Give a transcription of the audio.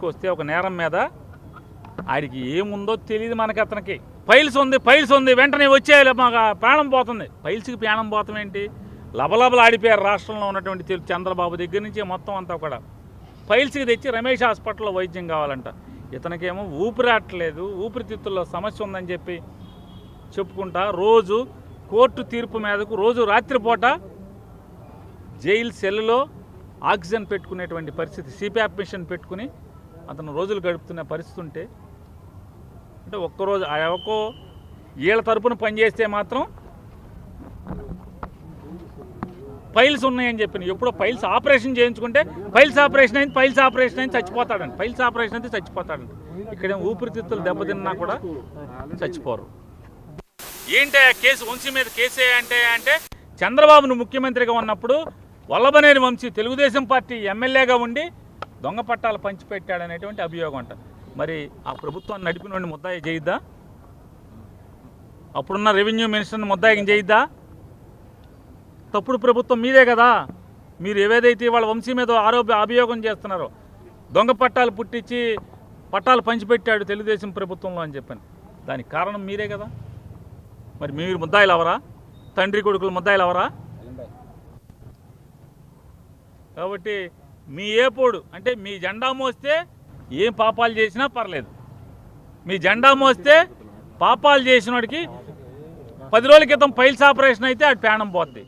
తీసుకొస్తే ఒక నేరం మీద ఆడికి ఏముందో తెలియదు మనకి అతనికి. ఫైల్స్ ఉంది ఫైల్స్ ఉంది వెంటనే వచ్చేయాలి మాకు ప్రాణం పోతుంది. ఫైల్స్కి ప్రాణం పోతాం ఏంటి? లబలబలు ఆడిపోయారు రాష్ట్రంలో ఉన్నటువంటి తెలుగు చంద్రబాబు దగ్గర నుంచి మొత్తం అంతా కూడా. ఫైల్స్కి తెచ్చి రమేష్ హాస్పిటల్లో వైద్యం కావాలంట. ఇతనికేమో ఊపిరాట్లేదు ఊపిరితిత్తుల్లో సమస్య ఉందని చెప్పి చెప్పుకుంటా రోజు కోర్టు తీర్పు మీదకు రోజు రాత్రిపూట జైలు సెల్లో ఆక్సిజన్ పెట్టుకునేటువంటి పరిస్థితి సిపిఆప్ మిషన్ పెట్టుకుని అతను రోజులు గడుపుతున్న పరిస్థితి ఉంటే అంటే ఒక్కరోజు ఆ ఒక్కో వీళ్ళ తరపున పనిచేస్తే మాత్రం ఫైల్స్ ఉన్నాయని చెప్పిన ఎప్పుడో ఫైల్స్ ఆపరేషన్ చేయించుకుంటే ఫైల్స్ ఆపరేషన్ అయింది ఫైల్స్ ఆపరేషన్ అయింది చచ్చిపోతాడండి ఫైల్స్ ఆపరేషన్ అయితే చచ్చిపోతాడండి ఇక్కడ ఊపిరితిత్తులు దెబ్బతిన్నా కూడా చచ్చిపోరు. ఏంటి ఆ కేసు? వంశీ మీద కేసే అంటే అంటే చంద్రబాబును ముఖ్యమంత్రిగా ఉన్నప్పుడు వల్లభనేని వంశీ తెలుగుదేశం పార్టీ ఎమ్మెల్యేగా ఉండి దొంగ పట్టాలు పంచిపెట్టాడనేటువంటి అభియోగం అంట. మరి ఆ ప్రభుత్వాన్ని నడిపిన ముద్దాయి చేయిద్దా అప్పుడున్న రెవెన్యూ మినిస్టర్ని ముద్దాయికి చేయిద్దా తప్పుడు ప్రభుత్వం మీదే కదా. మీరు ఏవేదైతే వాళ్ళ వంశీ మీద ఆరోప అభియోగం చేస్తున్నారో దొంగ పట్టాలు పుట్టించి పట్టాలు పంచిపెట్టాడు తెలుగుదేశం ప్రభుత్వంలో అని చెప్పాను. దానికి కారణం మీరే కదా. మరి మీరు ముద్దాయిలు అవరా తండ్రి కొడుకులు ముద్దాయిలు అవరా కాబట్టి మీ ఏపోడు అంటే మీ జెండా మోస్తే ఏం పాపాలు చేసినా పర్లేదు. మీ జెండా మోస్తే పాపాలు చేసినోడికి పది రోజుల క్రితం పైల్స్ ఆపరేషన్ అయితే అది ప్రాణం పోతుంది